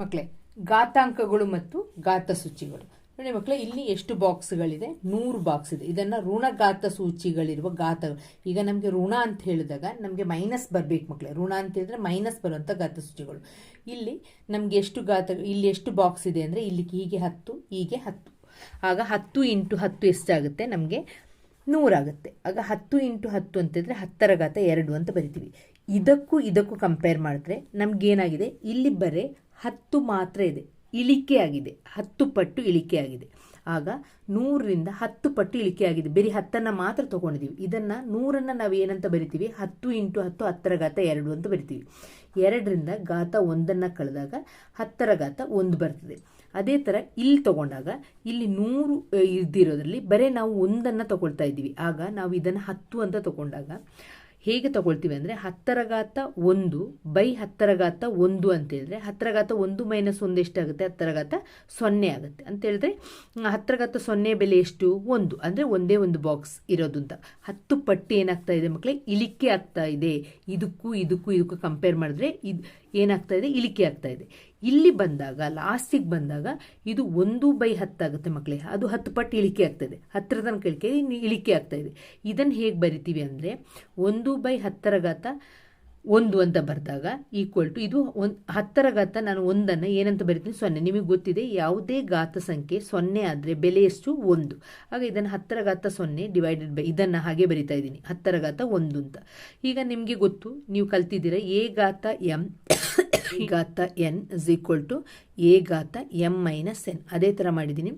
ಮಕ್ಕಳೇ ಘಾತಾಂಕಗಳು ಮತ್ತು ಘಾತ ಸೂಚಿಗಳು. ನೋಡಿ ಮಕ್ಕಳೇ ಇಲ್ಲಿ ಎಷ್ಟು ಬಾಕ್ಸ್ಗಳಿದೆ? ನೂರು ಬಾಕ್ಸ್ ಇದೆ. ಇದನ್ನ ಋಣಘಾತ ಸೂಚಿಗಳಿರುವ ಘಾತಗಳು. ಈಗ ನಮಗೆ ಋಣ ಅಂತ ಹೇಳಿದಾಗ ನಮಗೆ ಮೈನಸ್ ಬರಬೇಕು ಮಕ್ಕಳೇ ಋಣ ಅಂತ ಹೇಳಿದ್ರೆ ಮೈನಸ್ ಬರುವಂಥ ಘಾತ ಸೂಚಿಗಳು. ಇಲ್ಲಿ ನಮಗೆ ಎಷ್ಟು ಘಾತ, ಇಲ್ಲಿ ಎಷ್ಟು ಬಾಕ್ಸ್ ಇದೆ ಅಂದರೆ ಇಲ್ಲಿ ಹೀಗೆ ಹತ್ತು ಹೀಗೆ ಹತ್ತು. ಆಗ ಹತ್ತು ಇಂಟು ಹತ್ತು ಎಷ್ಟಾಗುತ್ತೆ ನಮಗೆ ನೂರಾಗುತ್ತೆ ಆಗ ಹತ್ತು ಇಂಟು ಹತ್ತು ಅಂತಿದ್ರೆ ಹತ್ತರ ಘಾತ ಎರಡು ಅಂತ ಬರಿತೀವಿ. ಇದಕ್ಕೂ ಇದಕ್ಕೂ ಕಂಪೇರ್ ಮಾಡಿದ್ರೆ ನಮಗೇನಾಗಿದೆ ಇಲ್ಲಿ ಬರೀ ಹತ್ತು ಮಾತ್ರ ಇದೆ. ಇಳಿಕೆ ಆಗಿದೆ. ಹತ್ತು ಪಟ್ಟು ಇಳಿಕೆ ಆಗಿದೆ. ಆಗ ನೂರರಿಂದ ಹತ್ತು ಪಟ್ಟು ಇಳಿಕೆ ಆಗಿದೆ. ಬರೀ ಹತ್ತನ್ನು ಮಾತ್ರ ತೊಗೊಂಡಿದ್ದೀವಿ. ಇದನ್ನು ನೂರನ್ನು ನಾವು ಏನಂತ ಬರಿತೀವಿ? ಹತ್ತು ಇಂಟು ಹತ್ತು ಹತ್ತರ ಘಾತ ಎರಡು ಅಂತ ಬರಿತೀವಿ. ಎರಡರಿಂದ ಘಾತ ಒಂದನ್ನು ಕಳೆದಾಗ ಹತ್ತರ ಘಾತ ಒಂದು ಬರ್ತದೆ. ಅದೇ ಥರ ಇಲ್ಲಿ ತಗೊಂಡಾಗ ಇಲ್ಲಿ ನೂರು ಇದ್ದಿರೋದ್ರಲ್ಲಿ ಬರೀ ನಾವು ಒಂದನ್ನು ತಗೊಳ್ತಾ ಇದ್ದೀವಿ. ಆಗ ನಾವು ಇದನ್ನು ಹತ್ತು ಅಂತ ತಗೊಂಡಾಗ ಹೇಗೆ ತಗೊಳ್ತೀವಿ ಅಂದರೆ ಹತ್ತರ ಘಾತ ಒಂದು ಬೈ ಹತ್ತರ ಘಾತ ಒಂದು ಅಂತೇಳಿದ್ರೆ ಹತ್ತರಘಾತ ಹತ್ತರ ಘಾತ ಒಂದು ಮೈನಸ್ ಒಂದು ಎಷ್ಟಾಗುತ್ತೆ ಹತ್ತರ ಘಾತ ಸೊನ್ನೆ ಆಗುತ್ತೆ. ಅಂತೇಳಿದ್ರೆ ಹತ್ತರಘಾತ ಸೊನ್ನೆ ಬೆಲೆ ಎಷ್ಟು? ಒಂದು. ಅಂದರೆ ಒಂದೇ ಒಂದು ಬಾಕ್ಸ್ ಇರೋದು ಅಂತ. ಹತ್ತು ಪಟ್ಟಿ ಏನಾಗ್ತಾ ಇದೆ ಮಕ್ಕಳೇ ಇಳಿಕೆ ಆಗ್ತಾ ಇದೆ. ಇದಕ್ಕೂ ಇದಕ್ಕೂ ಇದಕ್ಕೂ ಕಂಪೇರ್ ಮಾಡಿದ್ರೆ ಇದು ಏನಾಗ್ತಾ ಇದೆ? ಇಳಿಕೆ ಆಗ್ತಾ ಇದೆ. ಇಲ್ಲಿ ಬಂದಾಗ ಲಾಸ್ಟಿಗೆ ಬಂದಾಗ ಇದು ಒಂದು ಬೈ ಹತ್ತಾಗುತ್ತೆ ಮಕ್ಕಳಿಗೆ ಅದು ಹತ್ತು ಪಟ್ಟು ಇಳಿಕೆ ಆಗ್ತದೆ ಹತ್ತಿರ ತನಕ ಇಳಿಕೆ ಇಳಿಕೆ ಆಗ್ತಾ ಇದೆ. ಇದನ್ನು ಹೇಗೆ ಬರಿತೀವಿ ಅಂದರೆ, ಒಂದು ಬೈ ಹತ್ತರ ಘಾತ ಒಂದು ಅಂತ ಬರೆದಾಗ ಈಕ್ವಲ್ ಟು ಇದು ಒಂದು ಹತ್ತರ ಗಾತ ನಾನು ಒಂದನ್ನು ಏನಂತ ಬರಿತೀನಿ? ಸೊನ್ನೆ. ನಿಮಗೆ ಗೊತ್ತಿದೆ, ಯಾವುದೇ ಘಾತ ಸಂಖ್ಯೆ ಸೊನ್ನೆ ಆದರೆ ಬೆಲೆ ಎಷ್ಟು? ಒಂದು. ಆಗ ಇದನ್ನು ಹತ್ತರ ಘಾತ ಸೊನ್ನೆ ಡಿವೈಡೆಡ್ ಬೈ ಇದನ್ನು ಹಾಗೆ ಬರಿತಾ ಇದ್ದೀನಿ. ಹತ್ತರ ಘಾತ ಒಂದು ಅಂತ. ಈಗ ನಿಮಗೆ ಗೊತ್ತು, ನೀವು ಕಲ್ತಿದ್ದೀರ, ಎ ಘಾತ ಎಂ ಘಾತ n is equal to a ಘಾತ ಎಂ ಮೈನಸ್ ಎನ್ ಅದೇ ಥರ ಮಾಡಿದ್ದೀನಿ.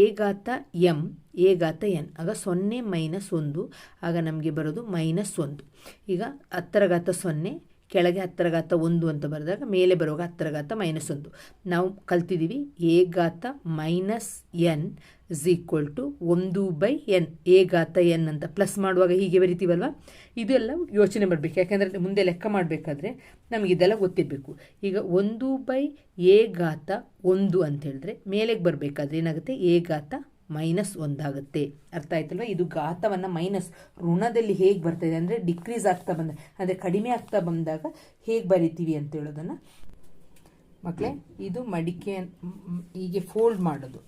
ಎ ಘಾತ ಎಂ ಎ ಘಾತ ಎನ್ ಆಗ ಸೊನ್ನೆ ಮೈನಸ್ ಒಂದು, ಆಗ ನಮಗೆ ಬರೋದು ಮೈನಸ್ ಒಂದು. ಈಗ ಹತ್ತರ ಘಾತ ಸೊನ್ನೆ ಕೆಳಗೆ ಹತ್ತರ ಘಾತ ಒಂದು ಅಂತ ಬರೆದಾಗ ಮೇಲೆ ಬರುವಾಗ ಹತ್ತರ ಘಾತ ಮೈನಸ್ ಒಂದು. ನಾವು ಕಲ್ತಿದ್ದೀವಿ ಎ ಘಾತ minus n is equal to ಒಂದು ಬೈ ಎನ್ ಎ ಘಾತ ಎನ್ ಅಂತ ಪ್ಲಸ್ ಮಾಡುವಾಗ ಹೀಗೆ ಬರಿತೀವಲ್ವ? ಇದೆಲ್ಲ ಯೋಚನೆ ಮಾಡಬೇಕು. ಯಾಕೆಂದರೆ ಮುಂದೆ ಲೆಕ್ಕ ಮಾಡಬೇಕಾದ್ರೆ ನಮಗೆ ಇದೆಲ್ಲ ಗೊತ್ತಿರಬೇಕು. ಈಗ ಒಂದು ಬೈ ಎ ಘಾತ ಒಂದು ಅಂತ ಹೇಳಿದ್ರೆ ಮೇಲೆಗೆ ಬರಬೇಕಾದ್ರೆ ಏನಾಗುತ್ತೆ? ಎ ಘಾತ ಮೈನಸ್ ಒಂದಾಗುತ್ತೆ. ಅರ್ಥ ಆಯ್ತಲ್ವ? ಇದು ಘಾತವನ್ನು ಮೈನಸ್. ಋಣದಲ್ಲಿ ಹೇಗೆ ಬರ್ತದೆ ಅಂದರೆ ಡಿಕ್ರೀಸ್ ಆಗ್ತಾ ಬಂದ ಅಂದರೆ ಕಡಿಮೆ ಆಗ್ತಾ ಬಂದಾಗ ಹೇಗೆ ಬರಿತೀವಿ ಅಂತ ಹೇಳೋದನ್ನು? ಮಕ್ಕಳೇ ಇದು ಮಡಿಕೆ ಹೀಗೆ ಫೋಲ್ಡ್ ಮಾಡೋದು.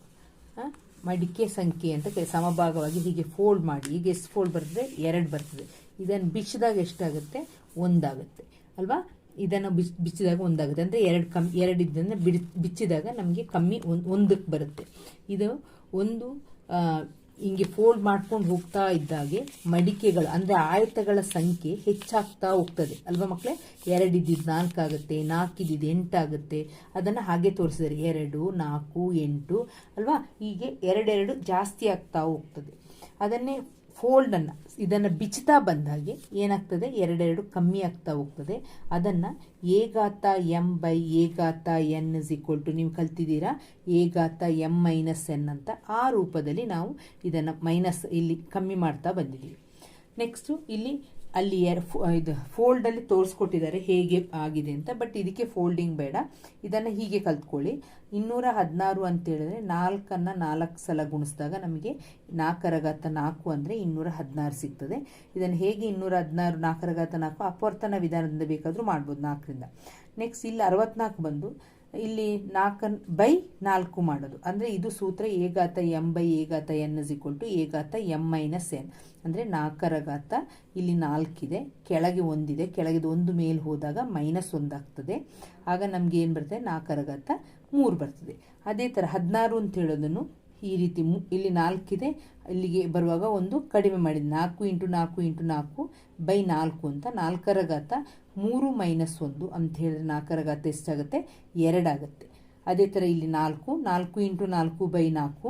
ಮಡಿಕೆ ಸಂಖ್ಯೆ ಅಂತ ಸಮಭಾಗವಾಗಿ ಹೀಗೆ ಫೋಲ್ಡ್ ಮಾಡಿ. ಈಗ ಎಷ್ಟು ಫೋಲ್ಡ್ ಬರ್ತದೆ ಎರಡು ಬರ್ತದೆ. ಇದನ್ನು ಬಿಚ್ಚಿದಾಗ ಎಷ್ಟಾಗುತ್ತೆ? ಒಂದಾಗುತ್ತೆ. ಅಲ್ವಾ? ಇದನ್ನು ಬಿಚ್ ಬಿಚ್ಚಿದಾಗ ಒಂದಾಗುತ್ತೆ. ಅಂದರೆ ಎರಡು ಕಮ್ಮಿ ಎರಡು ಇದ್ದಂದರೆ ಬಿಡಿ ಬಿಚ್ಚಿದಾಗ ನಮಗೆ ಕಮ್ಮಿ ಒಂದು ಒಂದಕ್ಕೆ ಬರುತ್ತೆ. ಇದು ಒಂದು ಹಿಂಗೆ ಫೋಲ್ಡ್ ಮಾಡ್ಕೊಂಡು ಹೋಗ್ತಾ ಇದ್ದಾಗೆ ಮಡಿಕೆಗಳು, ಅಂದರೆ ಆಯತಗಳ ಸಂಖ್ಯೆ ಹೆಚ್ಚಾಗ್ತಾ ಹೋಗ್ತದೆ. ಅಲ್ವಾ ಮಕ್ಕಳೇ ಎರಡು ಇದ್ದಿದ್ದು ನಾಲ್ಕು ಆಗುತ್ತೆ, ನಾಲ್ಕು ಇದ್ದಿದ್ದು ಎಂಟಾಗುತ್ತೆ ಅದನ್ನು ಹಾಗೆ ತೋರಿಸಿದ್ದಾರೆ ಎರಡು, ನಾಲ್ಕು, ಎಂಟು, ಅಲ್ವಾ? ಹೀಗೆ ಎರಡೆರಡು ಜಾಸ್ತಿ ಆಗ್ತಾ ಹೋಗ್ತದೆ. ಅದನ್ನೇ ಫೋಲ್ಡನ್ನು, ಇದನ್ನು ಬಿಚ್ಚುತ್ತಾ ಬಂದಾಗೆ ಏನಾಗ್ತದೆ? ಎರಡೆರಡು ಕಮ್ಮಿ ಆಗ್ತಾ ಹೋಗ್ತದೆ. ಅದನ್ನು ಏಗಾತ ಎಂ ಬೈ ಏಗಾತ ಎನ್ ಇಸ್ ಈಕ್ವಲ್ ಟು ನೀವು ಕಲ್ತಿದ್ದೀರಾ? ಏಗಾತ ಎಂ ಮೈನಸ್ ಎನ್ ಅಂತ ಆ ರೂಪದಲ್ಲಿ ನಾವು ಇದನ್ನು ಮೈನಸ್ ಇಲ್ಲಿ ಕಮ್ಮಿ ಮಾಡ್ತಾ ಬಂದಿದ್ದೀವಿ. ನೆಕ್ಸ್ಟು ಇಲ್ಲಿ ಅಲ್ಲಿ ಇದು ಫೋಲ್ಡಲ್ಲಿ ತೋರಿಸ್ಕೊಟ್ಟಿದ್ದಾರೆ ಹೇಗೆ ಆಗಿದೆ ಅಂತ. ಬಟ್ ಇದಕ್ಕೆ ಫೋಲ್ಡಿಂಗ್ ಬೇಡ. ಇದನ್ನು ಹೀಗೆ ಕಲ್ತ್ಕೊಳ್ಳಿ. ಇನ್ನೂರ ಹದಿನಾರು ಅಂತ ಹೇಳಿದ್ರೆ ನಾಲ್ಕನ್ನು ನಾಲ್ಕು ಸಲ ಗುಣಿಸಿದಾಗ ನಮಗೆ ನಾಲ್ಕರ ಘಾತ ನಾಲ್ಕು ಅಂದರೆ ಇನ್ನೂರ ಹದಿನಾರು ಸಿಗ್ತದೆ. ಇದನ್ನು ಹೇಗೆ ಇನ್ನೂರ ಹದಿನಾರು ನಾಲ್ಕರ ಘಾತ ನಾಲ್ಕು ಅಪವರ್ತನ ವಿಧಾನದಿಂದ ಬೇಕಾದರೂ ಮಾಡ್ಬೋದು ನಾಲ್ಕರಿಂದ. ನೆಕ್ಸ್ಟ್ ಇಲ್ಲಿ ಅರವತ್ನಾಲ್ಕು ಬಂದು ಇಲ್ಲಿ ನಾಲ್ಕನ್ ಬೈ ನಾಲ್ಕು ಮಾಡೋದು. ಅಂದರೆ ಇದು ಸೂತ್ರ ಏಗಾತ m by ಏಗಾತ n is equal to a ಘಾತ ಎಂ ಮೈನಸ್ ಎನ್. ಅಂದರೆ ನಾಲ್ಕರ ಘಾತ ಇಲ್ಲಿ ನಾಲ್ಕಿದೆ, ಕೆಳಗೆ ಒಂದಿದೆ, ಕೆಳಗಿದ ಒಂದು ಮೇಲೆ ಹೋದಾಗ ಮೈನಸ್ ಒಂದಾಗ್ತದೆ ಆಗ ನಮಗೆ ಏನು ಬರ್ತದೆ? ನಾಲ್ಕರ ಘಾತ ಮೂರು ಬರ್ತದೆ. ಅದೇ ಥರ ಹದಿನಾರು ಅಂತ ಹೇಳೋದನ್ನು ಈ ರೀತಿ ಮು, ಇಲ್ಲಿ ನಾಲ್ಕಿದೆ. ಇಲ್ಲಿಗೆ ಬರುವಾಗ ಒಂದು ಕಡಿಮೆ ಮಾಡಿದ. ನಾಲ್ಕು ಇಂಟು ನಾಲ್ಕು ಇಂಟು ನಾಲ್ಕು ಬೈ ನಾಲ್ಕು ಅಂತ ನಾಲ್ಕರ ಘಾತ ಮೂರು ಮೈನಸ್ ಒಂದು ಅಂತ ಹೇಳಿದ್ರೆ ನಾಲ್ಕರ ಘಾತ ಎಷ್ಟಾಗುತ್ತೆ? ಎರಡಾಗುತ್ತೆ ಅದೇ ಥರ ಇಲ್ಲಿ ನಾಲ್ಕು ನಾಲ್ಕು ಇಂಟು ನಾಲ್ಕು ಬೈ ನಾಲ್ಕು,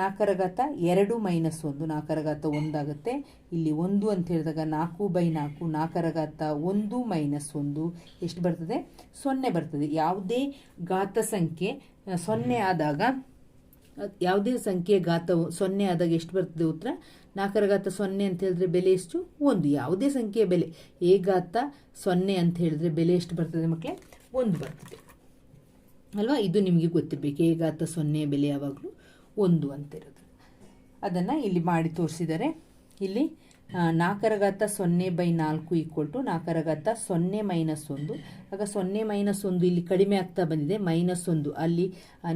ನಾಲ್ಕರ ಘಾತ ಎರಡು ಮೈನಸ್ ಒಂದು, ನಾಲ್ಕರ ಘಾತ ಒಂದಾಗುತ್ತೆ ಇಲ್ಲಿ ಒಂದು ಅಂತ ಹೇಳಿದಾಗ ನಾಲ್ಕು ಬೈ ನಾಲ್ಕು, ನಾಲ್ಕರ ಘಾತ ಒಂದು ಮೈನಸ್ ಒಂದು, ಎಷ್ಟು ಬರ್ತದೆ? ಸೊನ್ನೆ ಬರ್ತದೆ. ಯಾವುದೇ ಘಾತ ಸಂಖ್ಯೆ, ಸೊನ್ನೆ ಆದಾಗ ಯಾವುದೇ ಸಂಖ್ಯೆ ಘಾತವು ಸೊನ್ನೆ ಆದಾಗ ಎಷ್ಟು ಬರ್ತದೆ ಉತ್ತರ? ನಾಲ್ಕರ ಘಾತ ಸೊನ್ನೆ ಅಂತ ಹೇಳಿದ್ರೆ ಬೆಲೆ ಎಷ್ಟು? ಒಂದು. ಯಾವುದೇ ಸಂಖ್ಯೆಯ ಬೆಲೆ. ಎ ಘಾತ ಸೊನ್ನೆ ಅಂತ ಹೇಳಿದ್ರೆ ಬೆಲೆ ಎಷ್ಟು ಬರ್ತದೆ ಮಕ್ಕಳೇ ಒಂದು ಬರ್ತದೆ. ಅಲ್ವಾ? ಇದು ನಿಮಗೆ ಗೊತ್ತಿರಬೇಕು. ಎ ಘಾತ ಸೊನ್ನೆಯ ಬೆಲೆ ಯಾವಾಗಲೂ ಒಂದು ಅಂತ ಇರೋದು ಅದನ್ನು ಇಲ್ಲಿ ಮಾಡಿ ತೋರಿಸಿದ್ದಾರೆ. ಇಲ್ಲಿ ನಾಲ್ಕರಗತ ಸೊನ್ನೆ ಬೈ ನಾಲ್ಕು ಈಕ್ವಲ್ ಟು ನಾಲ್ಕರ ಘಾತ ಸೊನ್ನೆ ಮೈನಸ್ ಒಂದು. ಆಗ ಸೊನ್ನೆ ಮೈನಸ್ ಒಂದು ಇಲ್ಲಿ ಕಡಿಮೆ ಆಗ್ತಾ ಬಂದಿದೆ ಮೈನಸ್ ಒಂದು. ಅಲ್ಲಿ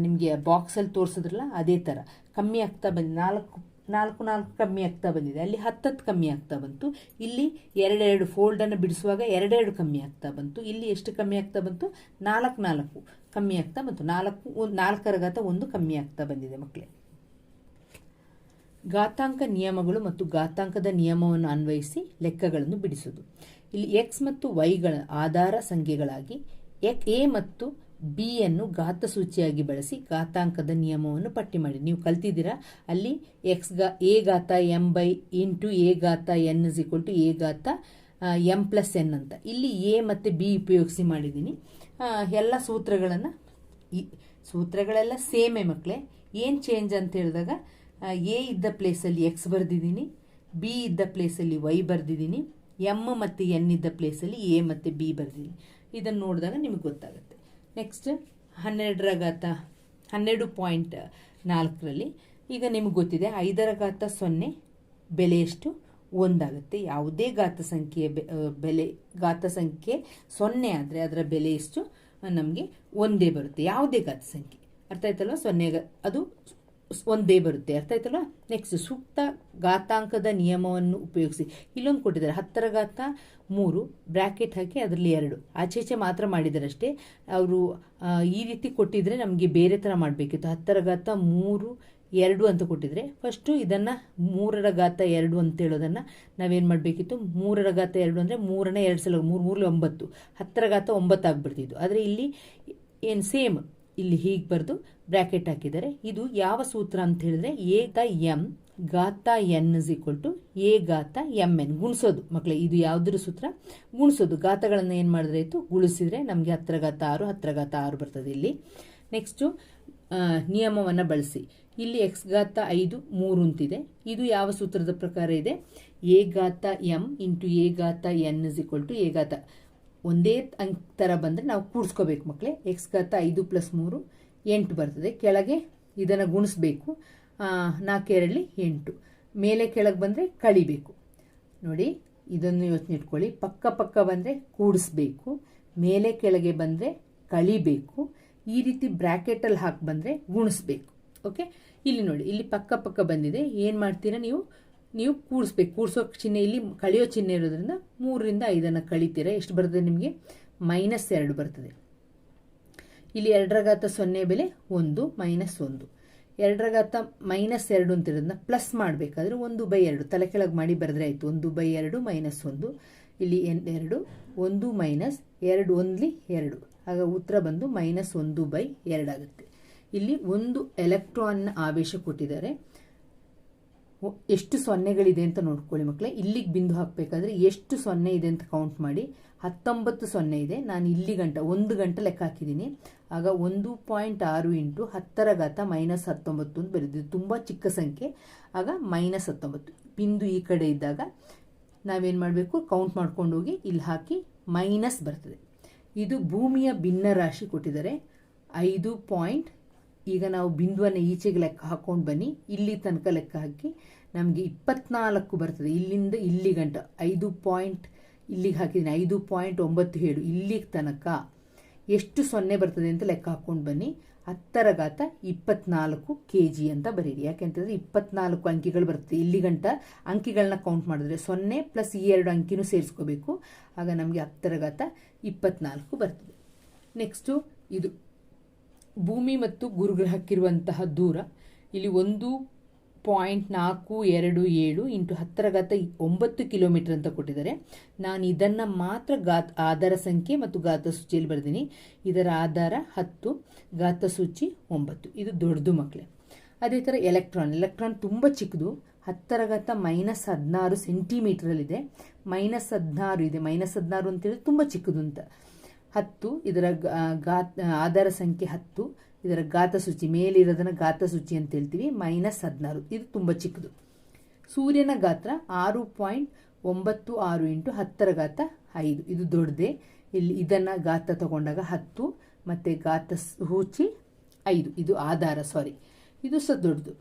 ನಿಮಗೆ ಬಾಕ್ಸಲ್ಲಿ ತೋರಿಸಿದ್ರಲ್ಲ, ಅದೇ ಥರ ಕಮ್ಮಿ ಆಗ್ತಾ ಬಂದಿದೆ, ನಾಲ್ಕು ನಾಲ್ಕು ನಾಲ್ಕು ಕಮ್ಮಿ ಆಗ್ತಾ ಬಂದಿದೆ. ಅಲ್ಲಿ ಹತ್ತತ್ತು ಕಮ್ಮಿ ಆಗ್ತಾ ಬಂತು. ಇಲ್ಲಿ ಎರಡೆರಡು ಫೋಲ್ಡನ್ನು ಬಿಡಿಸುವಾಗ ಎರಡೆರಡು ಕಮ್ಮಿ ಆಗ್ತಾ ಬಂತು. ಇಲ್ಲಿ ಎಷ್ಟು ಕಮ್ಮಿ ಆಗ್ತಾ ಬಂತು? ನಾಲ್ಕು ನಾಲ್ಕು ಕಮ್ಮಿ ಆಗ್ತಾ ಬಂತು. ನಾಲ್ಕು ಒಂದು ನಾಲ್ಕರ ಘಾತ ಒಂದು ಕಮ್ಮಿ ಆಗ್ತಾ ಬಂದಿದೆ ಮಕ್ಕಳೇ ಘಾತಾಂಕ ನಿಯಮಗಳು ಮತ್ತು ಘಾತಾಂಕದ ನಿಯಮವನ್ನು ಅನ್ವಯಿಸಿ ಲೆಕ್ಕಗಳನ್ನು ಬಿಡಿಸುವುದು. ಇಲ್ಲಿ ಎಕ್ಸ್ ಮತ್ತು ವೈಗಳ ಆಧಾರ ಸಂಖ್ಯೆಗಳಾಗಿ ಎಕ್ ಎ ಮತ್ತು ಬಿ ಅನ್ನು ಘಾತ ಸೂಚಿಯಾಗಿ ಬಳಸಿ ಘಾತಾಂಕದ ನಿಯಮವನ್ನು ಪಟ್ಟಿ ಮಾಡಿ. ನೀವು ಕಲ್ತಿದ್ದೀರಾ? ಅಲ್ಲಿ ಎಕ್ಸ್ ಗಾ ಎ ಘಾತ ಎಂ ಬೈ ಇಂಟು ಎ ಘಾತ n is equal to a ಘಾತ ಎಂ ಪ್ಲಸ್ ಎನ್ ಅಂತ. ಇಲ್ಲಿ ಎ ಮತ್ತು ಬಿ ಉಪಯೋಗಿಸಿ ಮಾಡಿದ್ದೀನಿ. ಎಲ್ಲ ಸೂತ್ರಗಳನ್ನು ಈ, ಸೂತ್ರಗಳೆಲ್ಲ ಸೇಮೇ ಮಕ್ಕಳೇ ಏನು ಚೇಂಜ್ ಅಂತ ಹೇಳಿದಾಗ ಎ ಇದ್ದ ಪ್ಲೇಸಲ್ಲಿ ಎಕ್ಸ್ ಬರೆದಿದ್ದೀನಿ, ಬಿ ಇದ್ದ ಪ್ಲೇಸಲ್ಲಿ ವೈ ಬರೆದಿದ್ದೀನಿ, ಎಂ ಮತ್ತು ಎನ್ ಇದ್ದ ಪ್ಲೇಸಲ್ಲಿ ಎ ಮತ್ತು ಬಿ ಬರೆದಿದ್ದೀನಿ. ಇದನ್ನು ನೋಡಿದಾಗ ನಿಮಗೆ ಗೊತ್ತಾಗುತ್ತೆ. ನೆಕ್ಸ್ಟ್ ಹನ್ನೆರಡರ ಘಾತ ಹನ್ನೆರಡು ಪಾಯಿಂಟ್ ನಾಲ್ಕರಲ್ಲಿ ಈಗ ನಿಮಗೆ ಗೊತ್ತಿದೆ ಐದರ ಘಾತ ಸೊನ್ನೆ, ಬೆಲೆ ಎಷ್ಟು? ಒಂದಾಗುತ್ತೆ. ಯಾವುದೇ ಘಾತ ಸಂಖ್ಯೆ ಬೆಲೆ, ಘಾತ ಸಂಖ್ಯೆ ಸೊನ್ನೆ ಆದರೆ ಅದರ ಬೆಲೆ ಎಷ್ಟು? ನಮಗೆ ಒಂದೇ ಬರುತ್ತೆ. ಯಾವುದೇ ಘಾತ ಸಂಖ್ಯೆ. ಅರ್ಥ ಆಯ್ತಲ್ವ? ಸೊನ್ನೆ ಅದು ಒಂದೇ ಬರುತ್ತೆ. ಅರ್ಥ ಆಯ್ತಲ್ಲ ನೆಕ್ಸ್ಟ್ ಸೂಕ್ತ ಘಾತಾಂಕದ ನಿಯಮವನ್ನು ಉಪಯೋಗಿಸಿ. ಇಲ್ಲೊಂದು ಕೊಟ್ಟಿದ್ದಾರೆ. ಹತ್ತರ ಘಾತ ಮೂರು ಬ್ರ್ಯಾಕೆಟ್ ಹಾಕಿ ಅದರಲ್ಲಿ ಎರಡು. ಆಚೆ ಈಚೆ ಮಾತ್ರ ಮಾಡಿದ್ದಾರೆ ಅಷ್ಟೇ ಅವರು ಈ ರೀತಿ ಕೊಟ್ಟಿದ್ರೆ ನಮಗೆ ಬೇರೆ ಥರ ಮಾಡಬೇಕಿತ್ತು. ಹತ್ತರ ಘಾತ ಮೂರು, ಎರಡು ಅಂತ ಕೊಟ್ಟಿದ್ರೆ. ಫಸ್ಟು ಇದನ್ನು ಮೂರರ ಘಾತ ಎರಡು ಅಂತ ಹೇಳೋದನ್ನು ನಾವೇನು ಮಾಡಬೇಕಿತ್ತು? ಮೂರರ ಘಾತ ಎರಡು ಅಂದರೆ ಮೂರನೇ ಎರಡು ಸಲ, ಮೂರು ಮೂರಲ್ಲಿ ಒಂಬತ್ತು. ಹತ್ತರ ಘಾತ ಒಂಬತ್ತು ಆಗಿಬಿಡ್ತಿತ್ತು. ಆದರೆ ಇಲ್ಲಿ ಏನು ಸೇಮ್ ಇಲ್ಲಿ ಹೀಗೆ ಬರೆದು ಬ್ರ್ಯಾಕೆಟ್ ಹಾಕಿದ್ದಾರೆ. ಇದು ಯಾವ ಸೂತ್ರ ಅಂತ ಹೇಳಿದ್ರೆ ಏತ m ಗಾತ n is equal to a ಗಾತ m n. ಗುಣಿಸೋದು. ಮಕ್ಕಳೇ ಇದು ಯಾವುದ್ರ ಸೂತ್ರ? ಗುಣಿಸೋದು. ಗಾತಗಳನ್ನು ಏನು ಮಾಡಿದ್ರೆ ಇತ್ತು ಗುಣಿಸಿದ್ರೆ ನಮಗೆ ಹತ್ತಿರ ಗಾತ ಆರು ಹತ್ತಿರ ಗಾತ ಆರು ಬರ್ತದೆ ಇಲ್ಲಿ. ನೆಕ್ಸ್ಟು ನಿಯಮವನ್ನು ಬಳಸಿ. ಇಲ್ಲಿ ಎಕ್ಸ್ ಗಾತ ಐದು, ಮೂರು ಅಂತಿದೆ. ಇದು ಯಾವ ಸೂತ್ರದ ಪ್ರಕಾರ ಇದೆ? ಎ ಗಾತ m into a ಗಾತ n is equal to a ಘಾತ. ಒಂದೇ ಅಂಕ್ ಥರ ಬಂದರೆ ನಾವು ಕೂಡಿಸ್ಕೋಬೇಕು ಮಕ್ಕಳೇ ಎಕ್ಸ್ ಘಾತ ಐದು ಪ್ಲಸ್ ಮೂರು, ಎಂಟು ಬರ್ತದೆ. ಕೆಳಗೆ ಇದನ್ನು ಗುಣಿಸ್ಬೇಕು. ನಾಲ್ಕೆರಡಲಿ ಎಂಟು. ಮೇಲೆ ಕೆಳಗೆ ಬಂದರೆ ಕಳಿಬೇಕು. ನೋಡಿ, ಇದನ್ನು ಯೋಚನೆ ಇಟ್ಕೊಳ್ಳಿ. ಪಕ್ಕ ಪಕ್ಕ ಬಂದರೆ ಕೂಡಿಸ್ಬೇಕು. ಮೇಲೆ ಕೆಳಗೆ ಬಂದರೆ ಕಳಿಬೇಕು. ಈ ರೀತಿ ಬ್ರ್ಯಾಕೆಟಲ್ಲಿ ಹಾಕಿ ಬಂದರೆ ಗುಣಿಸ್ಬೇಕು. ಓಕೆ ಇಲ್ಲಿ ನೋಡಿ, ಇಲ್ಲಿ ಪಕ್ಕ ಪಕ್ಕ ಬಂದಿದೆ. ಏನು ಮಾಡ್ತೀರಾ ನೀವು? ನೀವು ಕೂಡಿಸ್ಬೇಕು ಕೂಡಿಸೋ ಚಿಹ್ನೆ ಇಲ್ಲಿ ಕಳೆಯೋ ಚಿಹ್ನೆ ಇರೋದ್ರಿಂದ ಮೂರರಿಂದ ಐದನ್ನು ಕಳೀತೀರ. ಎಷ್ಟು ಬರ್ತದೆ ನಿಮಗೆ? ಮೈನಸ್ ಎರಡು ಬರ್ತದೆ. ಇಲ್ಲಿ ಎರಡರ ಘಾತ ಸೊನ್ನೆ ಬೆಲೆ ಒಂದು, ಮೈನಸ್ ಒಂದು. ಎರಡರ ಘಾತ ಮೈನಸ್ ಎರಡು ಅಂತ ಇರೋದನ್ನ ಪ್ಲಸ್ ಮಾಡಬೇಕಾದ್ರೆ ಒಂದು ಬೈ ಎರಡು. ತಲೆ ಕೆಳಗೆ ಮಾಡಿ ಬರೆದ್ರೆ ಆಯಿತು. ಒಂದು ಬೈ ಎರಡು, ಮೈನಸ್ ಒಂದು. ಇಲ್ಲಿ ಎನ್ ಎರಡು, ಒಂದು ಮೈನಸ್ ಎರಡು, ಒಂದ್ಲಿ ಎರಡು. ಆಗ ಉತ್ತರ ಬಂದು ಮೈನಸ್ ಒಂದು ಬೈ ಎರಡಾಗುತ್ತೆ ಇಲ್ಲಿ ಒಂದು ಎಲೆಕ್ಟ್ರಾನ್ ಆವೇಶ ಕೊಟ್ಟಿದ್ದಾರೆ. ಎಷ್ಟು ಸೊನ್ನೆಗಳಿದೆ ಅಂತ ನೋಡ್ಕೊಳ್ಳಿ ಮಕ್ಕಳೇ. ಇಲ್ಲಿಗೆ ಬಿಂದು ಹಾಕಬೇಕಾದ್ರೆ ಎಷ್ಟು ಸೊನ್ನೆ ಇದೆ ಅಂತ ಕೌಂಟ್ ಮಾಡಿ. ಹತ್ತೊಂಬತ್ತು ಸೊನ್ನೆ ಇದೆ. ನಾನು ಇಲ್ಲಿ ಗಂಟ, ಒಂದು ಗಂಟೆ ಲೆಕ್ಕ ಹಾಕಿದ್ದೀನಿ. ಆಗ ಒಂದು ಪಾಯಿಂಟ್ ಆರು ಇಂಟು ಹತ್ತರ ಘಾತ ಮೈನಸ್ ಹತ್ತೊಂಬತ್ತು ಅಂತ ಬರೆದಿದ್ದು ತುಂಬ ಚಿಕ್ಕ ಸಂಖ್ಯೆ. ಆಗ ಮೈನಸ್ ಹತ್ತೊಂಬತ್ತು. ಬಿಂದು ಈ ಕಡೆ ಇದ್ದಾಗ ನಾವೇನು ಮಾಡಬೇಕು? ಕೌಂಟ್ ಮಾಡ್ಕೊಂಡು ಹೋಗಿ ಇಲ್ಲಿ ಹಾಕಿ ಮೈನಸ್ ಬರ್ತದೆ. ಇದು ಭೂಮಿಯ ಭಿನ್ನ ರಾಶಿ ಕೊಟ್ಟಿದ್ದಾರೆ. ಐದು ಪಾಯಿಂಟ್ ಈಗ ನಾವು ಬಿಂದುವನ್ನು ಈಚೆಗೆ ಲೆಕ್ಕ ಹಾಕೊಂಡು ಬನ್ನಿ. ಇಲ್ಲಿ ತನಕ ಲೆಕ್ಕ ಹಾಕಿ. ನಮಗೆ ಇಪ್ಪತ್ನಾಲ್ಕು ಬರ್ತದೆ. ಇಲ್ಲಿಂದ ಇಲ್ಲಿ ಗಂಟ ಐದು ಪಾಯಿಂಟ್, ಇಲ್ಲಿಗೆ ಹಾಕಿದ್ದೀನಿ ಐದು ಪಾಯಿಂಟ್ ಒಂಬತ್ತು ಏಳು, ಇಲ್ಲಿಗೆ ತನಕ ಎಷ್ಟು ಸೊನ್ನೆ ಬರ್ತದೆ ಅಂತ ಲೆಕ್ಕ ಹಾಕ್ಕೊಂಡು ಬನ್ನಿ. ಹತ್ತರ ಘಾತ ಇಪ್ಪತ್ನಾಲ್ಕು ಕೆ ಜಿ ಅಂತ ಬರೀರಿ. ಯಾಕೆಂತಂದರೆ ಇಪ್ಪತ್ನಾಲ್ಕು ಅಂಕಿಗಳು ಬರ್ತದೆ. ಇಲ್ಲಿ ಗಂಟ ಅಂಕಿಗಳನ್ನ ಕೌಂಟ್ ಮಾಡಿದ್ರೆ ಸೊನ್ನೆ ಪ್ಲಸ್ ಈ ಎರಡು ಅಂಕಿನೂ ಸೇರಿಸ್ಕೋಬೇಕು. ಆಗ ನಮಗೆ ಹತ್ತರ ಘಾತ ಇಪ್ಪತ್ನಾಲ್ಕು ಬರ್ತದೆ. ನೆಕ್ಸ್ಟು ಇದು ಭೂಮಿ ಮತ್ತು ಗುರುಗ್ರಹಕ್ಕಿರುವಂತಹ ದೂರ. ಇಲ್ಲಿ ಒಂದು ಪಾಯಿಂಟ್ ನಾಲ್ಕು ಎರಡು ಏಳು ಇಂಟು ಹತ್ತರ ಘಾತ ಒಂಬತ್ತು ಕಿಲೋಮೀಟರ್ ಅಂತ ಕೊಟ್ಟಿದ್ದಾರೆ. ನಾನು ಇದನ್ನು ಮಾತ್ರ ಗಾತ್ ಆಧಾರ ಸಂಖ್ಯೆ ಮತ್ತು ಗಾತ ಸೂಚಿಯಲ್ಲಿ ಬರೆದೀನಿ. ಇದರ ಆಧಾರ ಹತ್ತು, ಗಾತ ಸೂಚಿ ಒಂಬತ್ತು. ಇದು ದೊಡ್ಡದು ಮಕ್ಕಳೇ ಅದೇ ಥರ ಎಲೆಕ್ಟ್ರಾನ್. ಎಲೆಕ್ಟ್ರಾನ್ ತುಂಬ ಚಿಕ್ಕದು. ಹತ್ತರ ಘಾತ ಮೈನಸ್ ಹದಿನಾರು ಸೆಂಟಿಮೀಟ್ರಲ್ಲಿದೆ ಮೈನಸ್ ಹದಿನಾರು ಇದೆ. ಮೈನಸ್ ಹದಿನಾರು ಅಂತೇಳಿದ್ರೆ ತುಂಬ ಚಿಕ್ಕದು ಅಂತ. ಹತ್ತು, ಇದರ ಗಾತ್ ಆಧಾರ ಸಂಖ್ಯೆ ಹತ್ತು, ಇದರ ಗಾತ ಸೂಚಿ ಮೇಲಿರೋದನ್ನ ಗಾತ ಸೂಚಿ ಅಂತ ಹೇಳ್ತೀವಿ ಮೈನಸ್ ಹದಿನಾರು. ಇದು ತುಂಬ ಚಿಕ್ಕದು. ಸೂರ್ಯನ ಗಾತ್ರ ಆರು ಪಾಯಿಂಟ್ ಒಂಬತ್ತು ಆರು ಇಂಟು ಹತ್ತರ ಗಾತ ಐದು. ಇದು ದೊಡ್ಡದೆ. ಇಲ್ಲಿ ಇದನ್ನು ಗಾತ ತಗೊಂಡಾಗ ಹತ್ತು, ಮತ್ತು ಗಾತ ಸೂಚಿ ಐದು. ಇದು ಆಧಾರ ಸಾರಿ ಇದು ಸಹ ದೊಡ್ಡದು.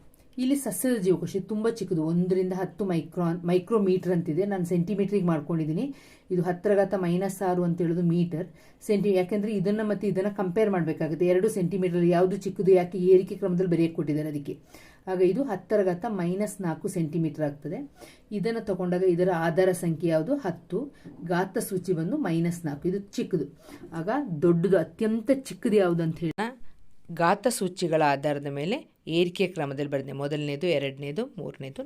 ಇಲ್ಲಿ ಸಸ್ಯದ ಜೀವಕೋಶ ತುಂಬ ಚಿಕ್ಕದು, ಒಂದರಿಂದ ಹತ್ತು ಮೈಕ್ರಾನ್, ಮೈಕ್ರೋಮೀಟರ್ ಅಂತಿದೆ. ನಾನು ಸೆಂಟಿಮೀಟ್ರಿಗೆ ಮಾಡ್ಕೊಂಡಿದ್ದೀನಿ ಇದು ಹತ್ತರ ಘಾತ ಮೈನಸ್ ಆರು ಅಂತ ಹೇಳೋದು ಮೀಟರ್ ಸೆಂಟಿ ಯಾಕೆಂದ್ರೆ ಇದನ್ನ ಮತ್ತೆ ಇದನ್ನ ಕಂಪೇರ್ ಮಾಡಬೇಕಾಗುತ್ತೆ. ಎರಡು ಸೆಂಟಿಮೀಟರ್ ಯಾವುದು ಚಿಕ್ಕದು, ಯಾಕೆ ಏರಿಕೆ ಕ್ರಮದಲ್ಲಿ ಬರೆಯಕ್ಕೆ ಕೊಟ್ಟಿದ್ದಾರೆ ಅದಕ್ಕೆ. ಆಗ ಇದು ಹತ್ತರ ಘಾತ ಮೈನಸ್ ನಾಲ್ಕು ಸೆಂಟಿಮೀಟರ್ ಆಗ್ತದೆ. ಇದನ್ನು ತಗೊಂಡಾಗ ಇದರ ಆಧಾರ ಸಂಖ್ಯೆ ಯಾವುದು? ಹತ್ತು. ಗಾತ ಸೂಚಿ ಬಂದು ಮೈನಸ್ ನಾಲ್ಕು. ಇದು ಚಿಕ್ಕದು. ಆಗ ದೊಡ್ಡದು, ಅತ್ಯಂತ ಚಿಕ್ಕದು ಯಾವುದು ಅಂತ ಹೇಳಿ ಘಾತ ಸೂಚಿಗಳ ಆಧಾರದ ಮೇಲೆ ಏರಿಕೆ ಕ್ರಮದಲ್ಲಿ ಬರೆದಿದೆ. ಮೊದಲನೇದು ಎರಡನೇದು ಮೂರನೇದು